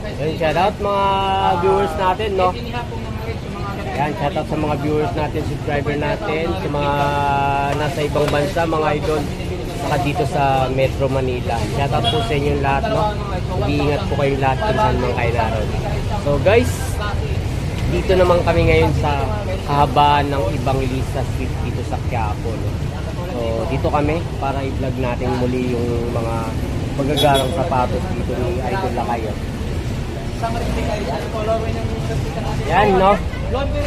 Yan, shoutout mga viewers natin, no? Po mga rin sa mga mga viewers natin, subscriber natin, sa mga nasa ibang bansa, mga idol, saka dito sa Metro Manila. Shoutout po sa inyong lahat, no? Mag-iingat po kayo lahat kung saan man kayo. So guys, dito naman kami ngayon sa kahabaan ng Evangelista Street dito sa Quiapo, no? So dito kami para i-vlog natin muli yung mga magagarang sapatos dito ni Idol Lacayo. Yan, no?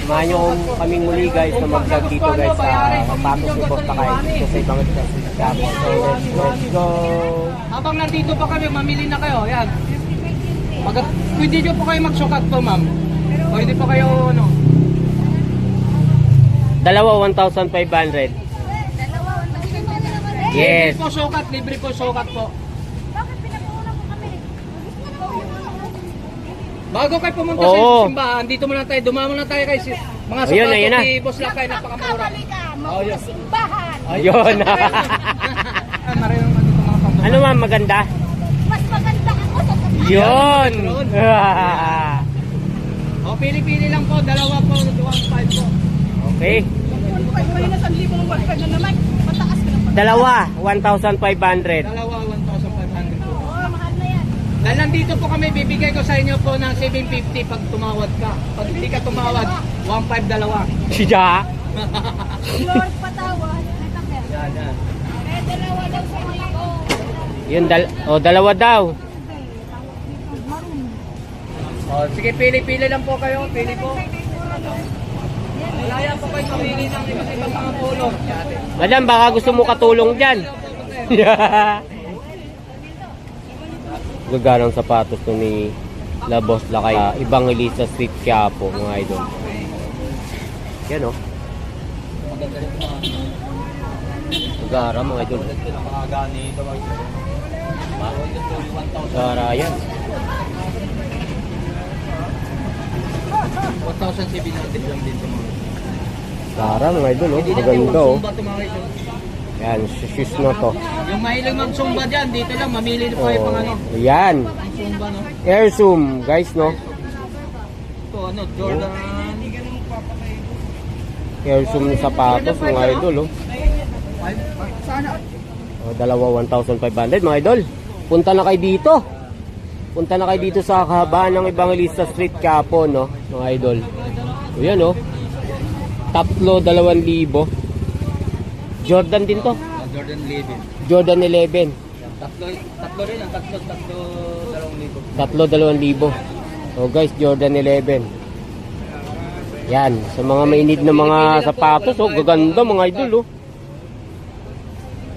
Nyo kaming muli guys na mag-vlog dito guys sa sapatos ni Boss Takay dito sa ibang Quiapo. So let's, let's go! Habang nandito pa kami, mamili na kayo. Yan. Mag pwede nyo po kayo magsukat po, ma'am. Pwede po kayo, ano. Dalawa 1,500. Yes. Libre po sukat, libre po sukat po. Bakit pinag-uuna mo kami? Bago kayo pumunta Oo. sa simbahan, dito muna tayo, dumamo na tayo kay si mga Ayun na, sapatos ayun na. ni Boss Lakay, napakamura. Kakabali ka, yun. simbahan. Yun. Maraming mga dito mga pambahan. ano ma'am, maganda? Mas maganda ako sa. Yun! Oh, pili-pili lang po, dalawa po, 1.5 po. okay. Kayo na sa libo ng word na naman. Mataas ka naman. Dalawa, 1,500. Dalawa, 1,500 po. Oo, mahal na yan. Dahil nandito po kami, bibigay ko sa inyo po ng 750 pag tumawad ka. Pag hindi ka tumawad, 1.5 dalawa. Siya? Lord patawad. Yan, yan. Eh, dalawa daw sa libo. Yun, dal oh, dalawa daw. Oh, sige, pili-pili lang po kayo, pili po. Malaya po kayo mamili ng iba't ibang mga pulo. Madam, baka gusto mo katulong dyan. Gagarang sapatos to ni La Boss Lakay. Uh, Evangelista Street Quiapo, mga idol. Yan oh. Maganda rin mga idol. mga ganito. Bawal ito, 1,000. Gagara yan. 1,700 lang din ito mga. Gagara, mga idol oh. Hindi na Maganda oh. Zumba ito mga ito. Yan, shoes na to. Yung mahilig mag-zumba dyan, dito lang, mamili po kayo pang ano. Oh, yan. Ang zumba, no? Air zoom, guys, no? Ito, ano, Jordan. Air zoom ng sapatos, mga idol, oh. Sana. O, dalawa 1,500 mga idol. Punta na kayo dito. Punta na kayo dito sa kahabaan ng Evangelista Street, Capo, no? Mga idol. O yan, oh. Tatlo, 2,000. Jordan din to. Ah, Jordan Levin. Jordan 11. Tatlo, tatlo rin, ang tatlo, tatlo, dalawang libo. Tatlo, 2,000. O guys, Jordan 11. Yan. Sa mga mainid na mga sapatos, oh. Gaganda mga idol, oh.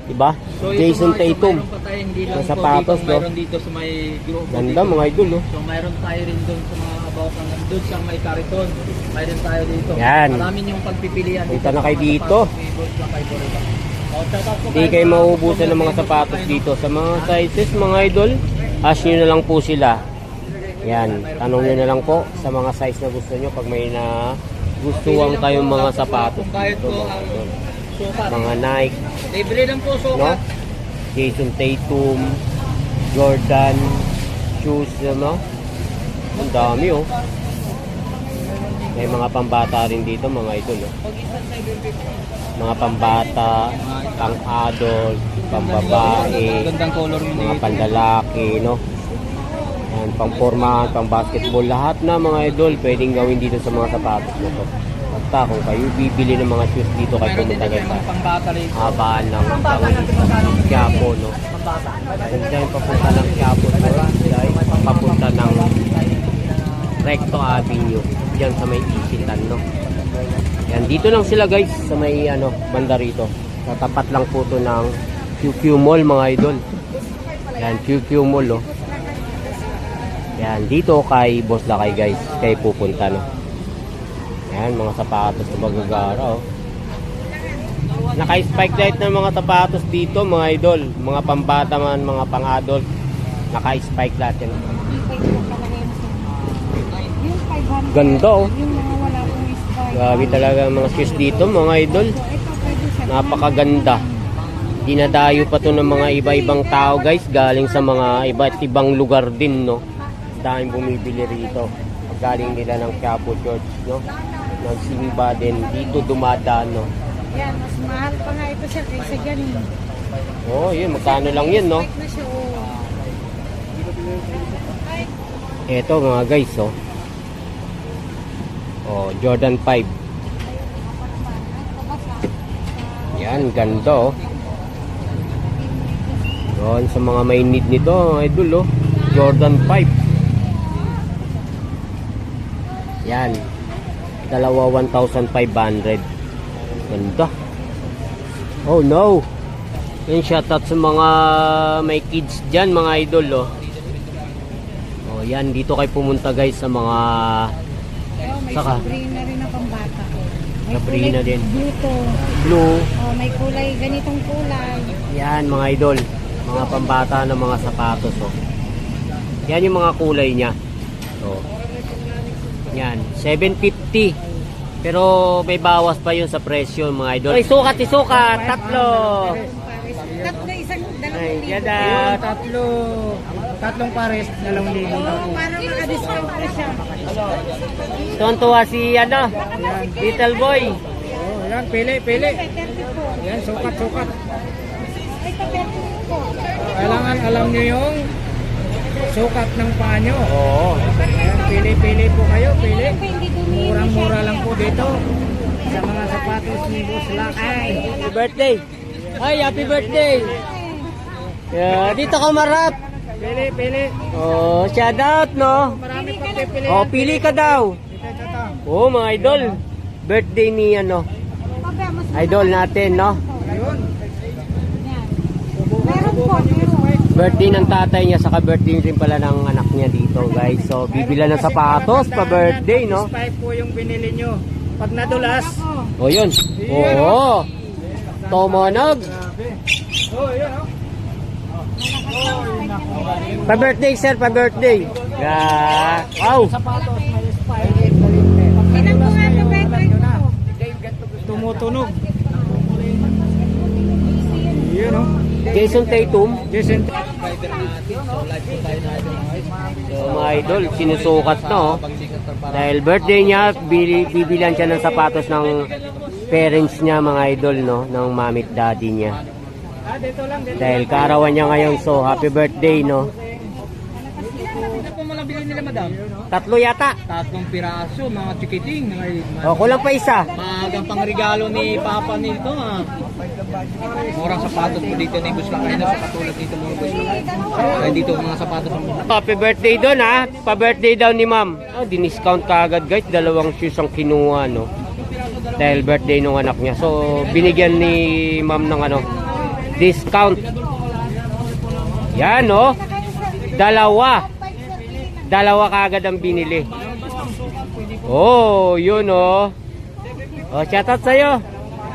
Diba? ito, Jason mga- Tatum. Tayo, hindi lang po sapatos, no? mayroon dito sa may grupo. Ganda dito. mga idol, oh. So mayroon tayo rin doon sa mga ng doon sa may kariton. Mayroon tayo dito. Yan. Maraming yung pagpipilian. Punta na kayo dito. Oh, Hindi kayo mauubusan ng mga sapatos dito. Sa mga sizes, mga idol, ask nyo na lang po sila. Yan, tanong nyo na lang po sa mga size na gusto nyo pag may na gustuhan kayong mga sapatos dito. Mga, idol. mga Nike, Libre lang po no? sukat. Jason Tatum, Jordan, shoes, ano? Ang dami, oh. May mga pambata rin dito, mga idol, oh. Pag isa 750. Mga pambata, pang-adult, pambabae, mga pandalaki, no? Yan, pang formahan, pang basketball, lahat na mga idol pwedeng gawin dito sa mga sapatos na to. Basta kung kayo bibili ng mga shoes dito kayo pumunta pangbata rito. habaan ng? Quiapo, no? Pambata. Dyan papunta ng Quiapo, no? Dahil papunta ng Recto Avenue, dyan sa may isitan, no? Yan, dito lang sila guys, sa may ano, banda rito. Tatapat lang po to ng QQ Mall, mga idol. Yan, QQ Mall, oh. Yan, dito kay Boss Lakay guys, kay pupunta, no? Yan, mga sapatos na magagara, oh. Naka-spike light ng mga sapatos dito, mga idol. Mga pambata man, mga pang-adult. Naka-spike lahat yan. Yung 500. Ganda, oh. Grabe talaga ang mga shoes dito, mga idol. Napakaganda. Dinadayo pa to ng mga iba-ibang tao, guys. Galing sa mga iba't ibang lugar din, no? daming bumibili rito. Galing nila ng Quiapo Church, no? Ng Simba din. Dito dumadaan, no? Yan, mas mahal pa nga ito sir kaysa dyan. Oh, yun. Magkano lang yun, no? Oh. Eto mga guys, oh. Oh, Jordan 5. Yan, ganda, oh. Yun, sa mga may need nito, idol, oh. Jordan 5. Yan. Dalawa 1,500. Ganda. Oh, no. Yan, shoutout sa mga may kids dyan, mga idol, oh. Oh, yan dito kayo pumunta guys sa mga may Saka? Sabrina rin na pambata. May Sabrina kulay din. Blue to. blue. Oh, may kulay, ganitong kulay. Yan mga idol, mga pambata ng mga sapatos oh. Yan yung mga kulay niya. Oh. Yan, 750. Pero may bawas pa yun sa presyo mga idol. Ay, sukat, isukat, tatlo. Tatlo, isang, dalawang Ay, libo. yan na. tatlo, tatlong pares, dalawang libo Oo, po. para maka-discount na siya. Tuwan-tuwa si ano, little boy. Oh, yan, pili, pili. May 30 po. Yan, sukat, sukat. May 30 po. Kailangan alam nyo yung sukat ng paa nyo. Oo. Yan, pili, pili po kayo, pili. Murang-mura lang po dito sa mga sapatos ni Boss Lakay. Happy birthday. Ay, happy birthday. Yeah, dito ka marap. Pili, pili. Oh, shout out, no? Marami pang pipili. Oh, pili ka daw. Oh, mga idol. Birthday ni ano, idol natin, no? Meron po, meron. Birthday ng tatay niya, saka birthday rin pala ng anak niya dito, guys. So, bibila ng sapatos pa birthday, no? Spike po yung binili nyo. Pag nadulas, Oh, yun. Oo. Tomonog. grabe. Oh, yun, oh. Pa-birthday, sir, pa-birthday. Yeah. Wow. Sapatos, may. Tumutunog. Yun, oh. Jason Tatum. Jason. So, mga idol, sinusukat na, oh. Dahil birthday niya, bibilan siya ng sapatos ng parents niya, mga idol, no? Ng mamit daddy niya. Dahil kaarawan niya ngayon, so happy birthday, no? Mga? Tatlo yata. Tatlong piraso, mga chikiting. Mga, O, kulang pa isa. Maagang pangregalo ni Papa nito, ha. Murang sapatos po dito ni Bus Lakay na sa katulad dito mga Bus Lakay. Kaya dito mga sapatos ang Happy birthday doon, ha? Pa-birthday daw ni ma'am. Oh, diniscount ka agad, guys. Dalawang shoes ang kinuha, no? Dahil birthday nung anak niya. So, binigyan ni ma'am ng ano, discount. Yan, no? Dalawa. Dalawa kaagad ang binili. Oh, yun, oh. Oh, shoutout sa'yo.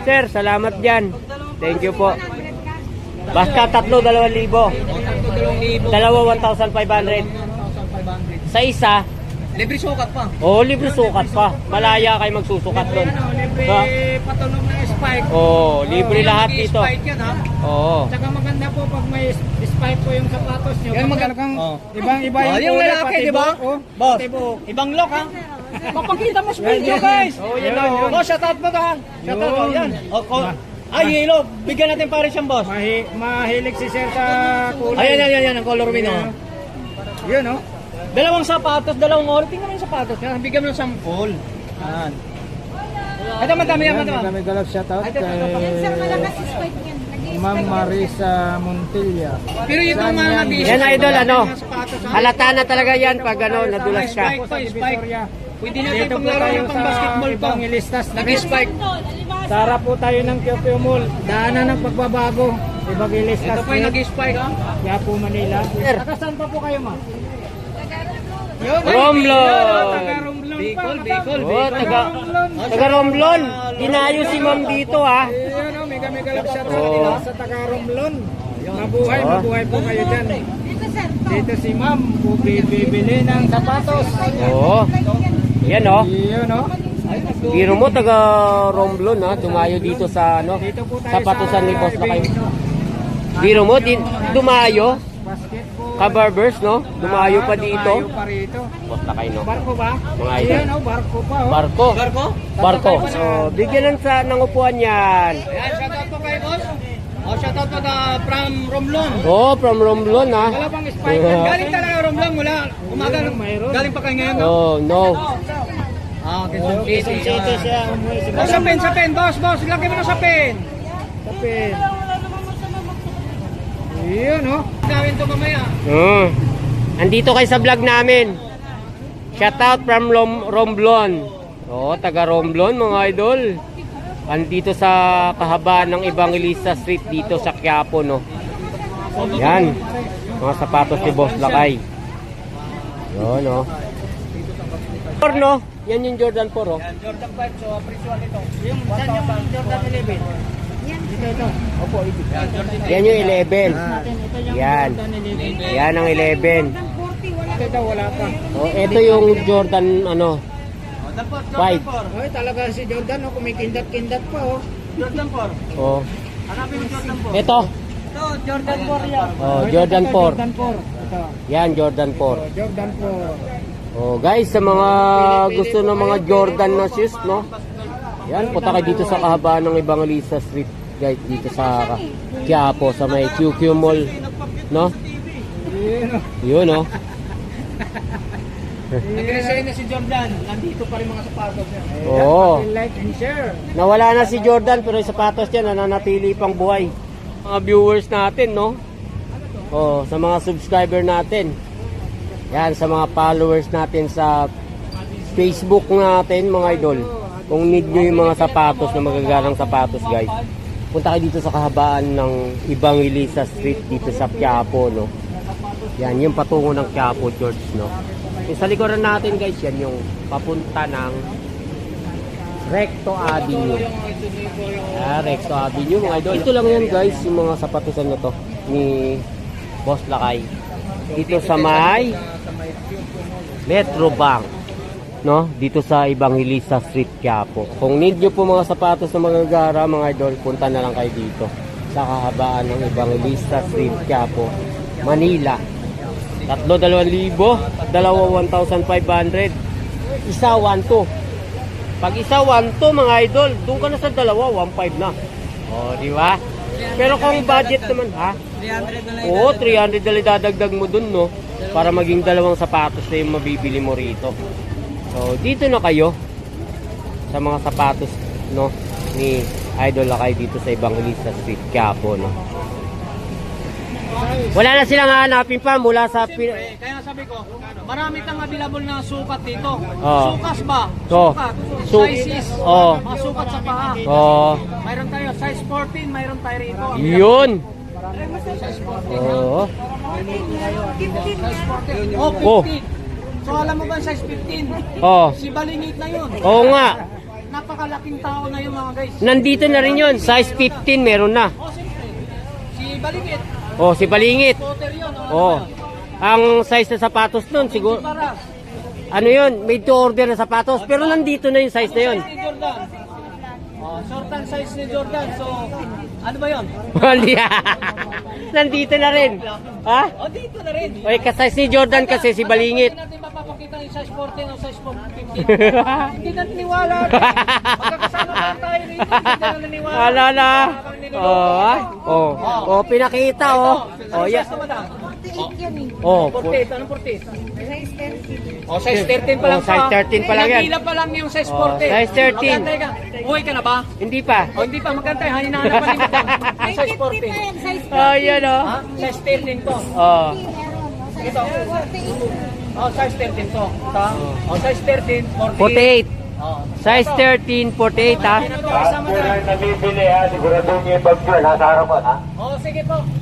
Sir, salamat dyan. Thank you po. Basta tatlo, dalawang libo. Dalawa, 1,500. Sa isa, Libre sukat pa. oh, libre sukat pa. Malaya kayo magsusukat doon. Libre Ha? patunog ng spike. Oh, libre lahat dito. Spike yan ha. Oo. Tsaka maganda po pag may spike po yung sapatos nyo. Yan maganda kang Oh. ibang iba yung, Oh, yung lalaki, di ba? oh. Boss. Ibang lock ha. Papakita mo sa video guys. Oh, yan Yun, oh. yun. Oh, shout out mo to ha. Shout out mo. Yun. Yan. Oh, ko. Ay, yellow. Bigyan natin pare siyang boss. Mahi, mahilig si Sir sa kulay. Ayan, yan, yan, yan. Ang color win oh. Yun oh. Dalawang sapatos, dalawang oras. Tingnan mo yung sapatos. Yan, bigyan mo ng sample. Yan. Ito, madami yan, madami. Kami galap shoutout Yan, sir, malakas si Spike yan. Nag-i-spike Ma'am. Marisa Montilla. Pero yung mga yan? nabisi. Yan, idol, ano? Halata na talaga yan pag ano, nadulas ka. Spike to, spike. Pwede natin panglaro yung pang basketball to. Nag-spike. Tara po tayo ng Kyokyo Mall. Daanan ng pagbabago. Ibang ilistas. Ito po yung nag-spike ha. Yapo, Manila. Sir. Taga saan pa po kayo, ma'am? Romblon! Taga Romblon pa. Bicol. Bicol, Oh, taga, taga Romblon. Dinayo si ma'am dito, ha? Ayan o, mega mega love shoutout Oo. sa taga Romblon. Mabuhay, Oo. mabuhay po kayo dyan. Dito, si ma'am, bibili ng sapatos. Oo. Yan, oh. Yun o. Biro mo, taga Romblon, ha? Dumayo dito sa, ano, Dito po tayo sa patusan ni Boss na kayo. highway. Biro mo, din, dumayo. Kabarbers, no? Dumayo pa dito. Dumayo pa rito. Boss Lakay, no? Barko ba? Mga idol. Ayan, oh, barko pa, oh. Barko. Barko? Barko. So, bigyan ng sa ng upuan yan. Ayan, shoutout po kay boss. Oh, shoutout po ka from Romblon. Oh, from Romblon, ha? Wala pang spike. Galing talaga Romblon mula umaga. Mayroon. Galing pa kayo ngayon, no? Oh, no. Ah, Quezon City. City siya. umuwi si Oh, sa pen, sa pen, boss, boss. Laki mo na sa pen. Kapit. Yun, oh. Gawin to mamaya. Mm. Andito kayo sa vlog namin. Shout out from Rom Romblon. Oh, taga Romblon mga idol. Andito sa kahabaan ng Evangelista Street dito sa Quiapo, no. Yan. Mga sapatos ni Boss Lakay. Yun, no. Or, no? Yan yung Jordan 4, oh. Jordan 5, so presyo nito. Yung, saan yung Jordan 11? Opo, ito. Yan yung 11. Yan. Yan ang 11. Ito daw, wala pa. Oh, ito yung Jordan, ano, Jordan 4, Five. Jordan 4. Ay, talaga si Jordan, oh, kumikindat-kindat pa, oh. Jordan 4. oh. Hanapin mo Jordan 4. Ito. Ito, Jordan 4 yan. Oh, Jordan ito, 4. Jordan 4. Ito. Yan, Jordan 4. Oh, Jordan 4. Oh, guys, sa mga gusto ng mga Jordan na shoes, no? Yan, punta kayo dito sa kahabaan ng Evangelista Street, guys, dito sa Quiapo, sa may QQ Mall, no? Yun, oh. No? Nag-resign na si Jordan. Nandito pa rin mga sapatos niya. Oo. like and share. Nawala na si Jordan, pero yung sapatos niya nananatili pang buhay. Mga viewers natin, no? Oh, sa mga subscriber natin. Yan, sa mga followers natin sa Facebook natin, mga idol. Kung need nyo yung mga sapatos na magagarang sapatos, guys. Punta kayo dito sa kahabaan ng Evangelista Street dito sa Quiapo, no? Yan, yung patungo ng Quiapo Church, no? Yung sa likuran natin, guys, yan yung papunta ng Recto Avenue. Ah, Recto Avenue, mga idol. Ito lang yan, guys, yung mga sapatusan na to ni Boss Lakay. Dito sa may Metro Bank. No? Dito sa Evangelista Street, Quiapo. Kung need nyo po mga sapatos na magagara, mga idol, punta na lang kayo dito. Sa kahabaan ng Evangelista Street, Quiapo, Manila. Tatlo, dalawang libo. Dalawa, 1,500. Isa, 1,2. Pag isa 1 to mga idol, doon ka na sa dalawa, 1.5 na. Oh, di ba? Pero kung budget naman, ha? 300 na lang. Oo, 300 na lang dadagdag mo dun, no? Para maging dalawang sapatos na yung mabibili mo rito. So, dito na kayo sa mga sapatos, no? Ni Idol Lakay dito sa Evangelista Street, Quiapo, no? Wala na silang hanapin pa mula sa... Eh, kaya sabi ko, marami kang available na sukat dito. Oo. Sukas ba? Oo. Sukat. Su- Sizes. Oo. Mga sukat sa paa. Oh, Mayroon tayo, size 14, mayroon tayo rito. yun! Size 14. Oo. Size 14. Oh, 15. So alam mo ba size 15? Oh. Si Balingit na yun. Oo nga. Napakalaking tao na yun mga guys. Nandito na rin yun. Size 15 meron na. Oh, siyempre. Si Balingit. Oh, si Balingit. Potter yun. Oh. Ang size na sapatos nun, siguro, ano yun, made to order na sapatos. Pero nandito na yung size na yun. Size ni Jordan. Oh, short ang size ni Jordan. So, ano ba yun? Hindi. Nandito na rin. Ha? Oh, dito na rin. Oy, ka-size ni Jordan kasi si Balingit. Hindi natin mapapakita yung size 14 o size 15. Hindi na naniwala. Magkakasama pa tayo rito. Hindi na naniwala. Ala na. Oh, oh. Oh, pinakita oh. Oh, yeah. Size na madam? 48 yan eh. Oh, 48. Anong 48? Size 10. Oh, size 13 pa lang Oh, size 13 pa lang yan. Nagila pa lang yung size Oh, 14. size 13. Magantay ka. Na ba? hindi pa. O hindi pa, magantay. Hinahanap pa rin ito. May Size 50 pa 14. yan, size 40. Oh, yan oh. Ha? Size 13 to. Oh. Meron, no? Size Ito. 48. Oh, size 13 to. Ta? Oh, size 13, 48. 48. Oh. Size 13, 48 ha. Ano to, isama na. nabibili ha, siguraduhin niyo yung bag yun, nasa harapan ha. Oh, sige po.